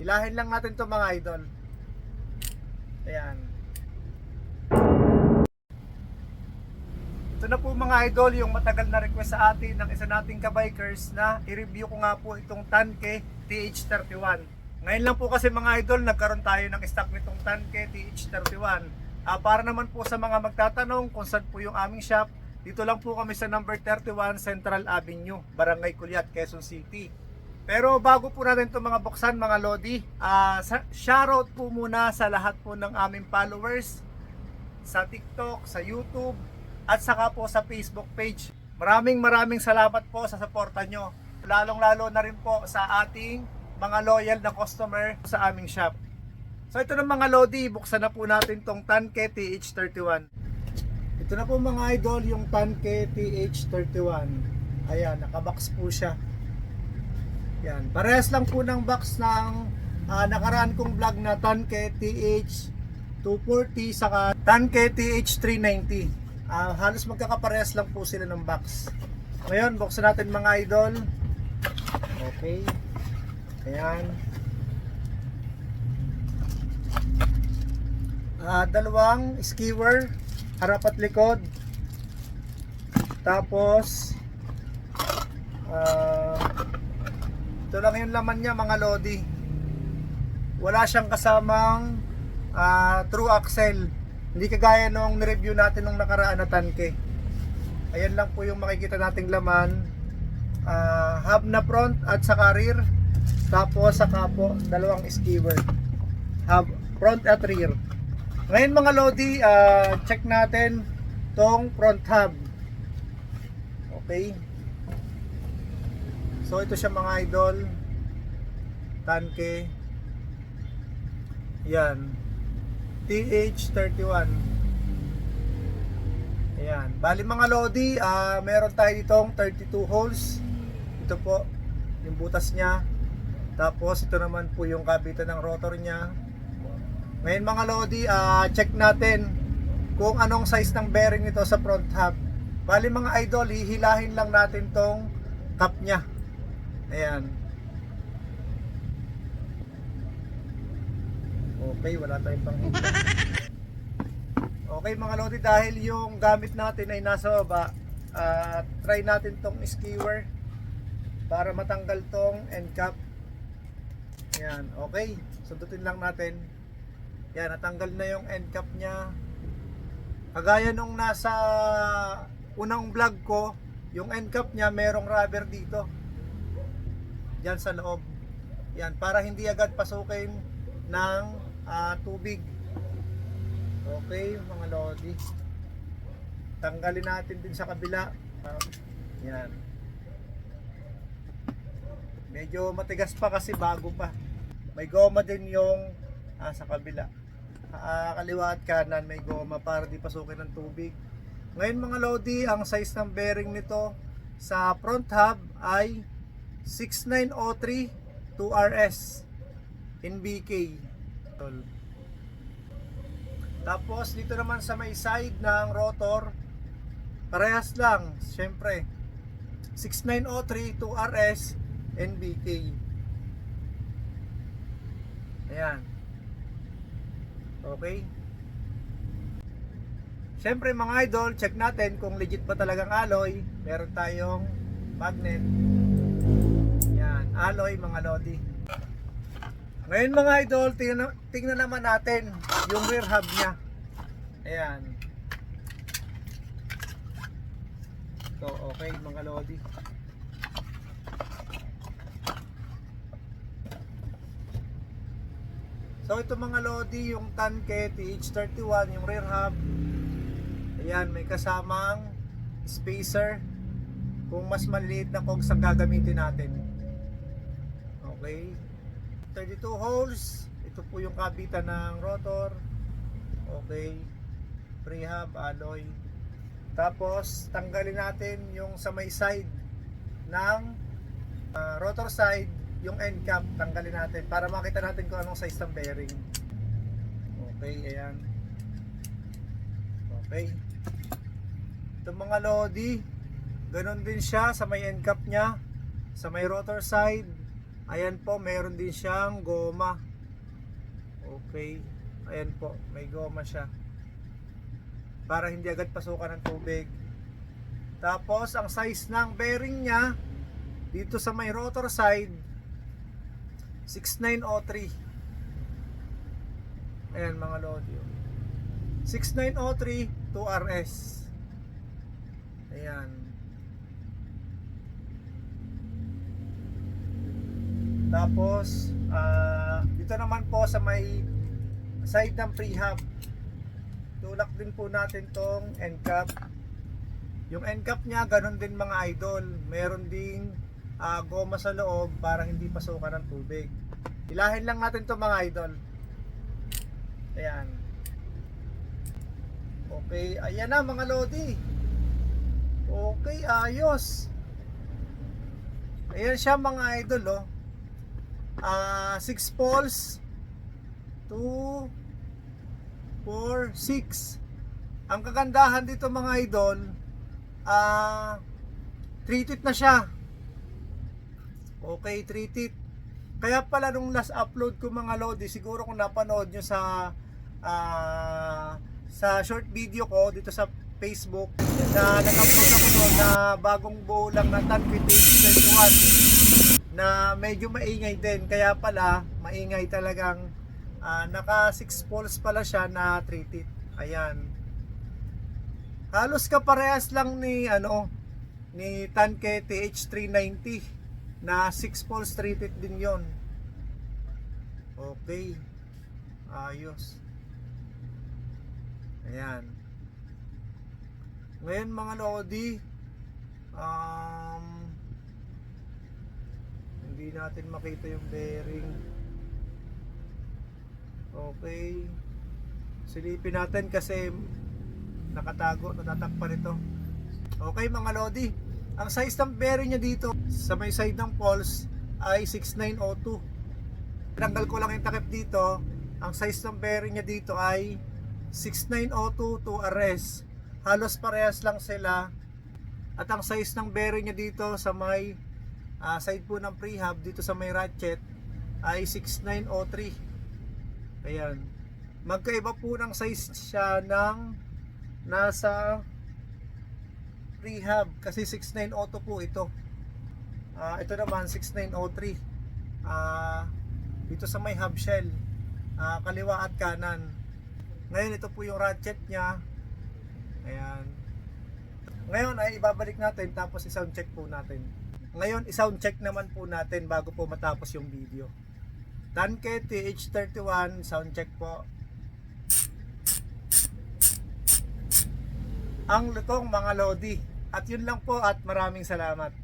Ilahin lang natin to mga idol. Ayan. Ito na po mga idol, yung matagal na request sa atin ng isa nating kabikers na i-review ko nga po itong Tanke TH31. Ngayon lang po kasi mga idol, nagkaroon tayo ng stock nitong Tanke TH31. Ah, para naman po sa mga magtatanong kung saan po yung aming shop, dito lang po kami sa number 31 Central Avenue, Barangay Culiat, Quezon City. Pero bago po natin itong mga buksan mga Lodi, sa- shoutout po muna sa lahat po ng aming followers sa TikTok, sa YouTube, at saka po sa Facebook page. Maraming maraming salamat po sa suporta nyo. Lalong lalo na rin po sa ating mga loyal na customer sa aming shop. So ito na mga Lodi, buksan na po natin tong Tanke TH31. Ito na po mga idol, yung Tanke TH31. Ayan, nakabox po siya. Yan, parehas lang po ng box ng ah, nakaraan kong vlog na Tanke TH240 saka Tanke TH390. Ah, halos magkakaparehas lang po sila ng box. Ngayon, buksan natin mga idol. Okay. Ayan. Ah, dalawang skewer, harap at likod. Tapos ah, ito lang yung laman niya mga lodi. Wala siyang kasamang ah, true axle. Hindi kagaya nung review natin nung nakaraan na tanke. Ayan lang po yung makikita nating laman. Ah, hub na front at saka rear. Tapos saka po dalawang skewer. Hub front at rear. Ngayon mga lodi, ah, check natin tong front hub. Okay. So ito siya mga idol. Tanke. Yan. TH31. Ayan. Bali mga Lodi, ah meron tayo ditong 32 holes. Ito po, yung butas niya. Tapos ito naman po yung kabitan ng rotor niya. Ngayon mga Lodi, ah check natin kung anong size ng bearing nito sa front hub. Bali mga idol, hihilahin lang natin tong cap niya. Ayan. Okay, wala tayong panghila. Okay mga lodi, dahil yung gamit natin ay nasa baba, ah, try natin tong skewer para matanggal tong end cap. Yan, okay. Sundutin lang natin. Yan, natanggal na yung end cap niya. Kagaya nung nasa unang vlog ko, yung end cap niya merong rubber dito. Diyan sa loob. Yan, para hindi agad pasukin ng ah, tubig. Okay, mga lodi. Tanggalin natin din sa kabila. Ah, yan. Medyo matigas pa kasi bago pa. May goma din yung ah, sa kabila. Ah, kaliwa at kanan may goma para di pasukin ng tubig. Ngayon mga lodi, ang size ng bearing nito sa front hub ay 6903 2RS NBK. Tol. Tapos dito naman sa may side ng rotor, parehas lang, syempre. 6903 2RS NBK. Ayan. Okay. Syempre mga idol, check natin kung legit ba talagang alloy. Meron tayong magnet. Alloy mga lodi. Ngayon mga idol, tingnan, tingnan naman natin yung rear hub niya. Ayan. So, okay mga lodi. So ito mga lodi, yung Tanke TH31, yung rear hub. Ayan, may kasamang spacer kung mas maliliit na cogs ang gagamitin natin. Okay. 32 holes. Ito po yung kabitan ng rotor. Okay. Prehab, alloy. Tapos, tanggalin natin yung sa may side ng ah, rotor side, yung end cap, tanggalin natin para makita natin kung anong size ng bearing. Okay, ayan. Okay. Itong mga Lodi, ganun din siya sa may end cap niya, sa may rotor side, Ayan po, meron din siyang goma. Okay. Ayan po, may goma siya. Para hindi agad pasukan ng tubig. Tapos, ang size ng bearing niya, dito sa may rotor side, 6903. Ayan mga lodi. oh. 6903 2RS. Ayan. Tapos, ah, dito naman po sa may side ng prehab. Tulak din po natin tong end cap. Yung end cap niya, ganun din mga idol. Meron ding ah, goma sa loob para hindi pasukan ng tubig. Ilahin lang natin to mga idol. Ayan. Okay, ayan na mga lodi. Okay, ayos. Ayan siya mga idol oh. Ah, 6 poles 2 4 6. Ang kagandahan dito mga idol, ah treated na siya. Okay, treated. Kaya pala nung last upload ko mga lodi, siguro kung napanood nyo sa ah, sa short video ko dito sa Facebook na nag-upload ako doon na bagong buo lang na Tan 31 na medyo maingay din. Kaya pala maingay talagang ah, naka 6 poles pala siya na treated ayan. Halos kaparehas lang ni ano ni Tanke TH390 na 6 poles treated din yon okay. Ayos. Ayan. Ngayon mga lodi um, hindi natin makita yung bearing. Okay. Silipin natin kasi nakatago natatakpan ito. Okay mga lodi. Ang size ng bearing niya dito sa may side ng poles ay 6902 tinanggal ko lang yung takip dito. Ang size ng bearing niya dito ay 6902 to RS halos parehas lang sila. At ang size ng bearing niya dito sa may ah, side po ng prehab dito sa may ratchet ay 6903 ayan. Magkaiba po ng size siya ng nasa prehab kasi 6902 po ito. Ah, ito naman 6903 Ah, dito sa may hub shell. Ah, kaliwa at kanan. Ngayon ito po yung ratchet niya. Ayan. Ngayon ay ibabalik natin tapos i-sound check po natin ngayon, i-sound check naman po natin bago po matapos yung video. Tanke TH31, sound check po. Ang lutong mga lodi. At yun lang po at maraming salamat.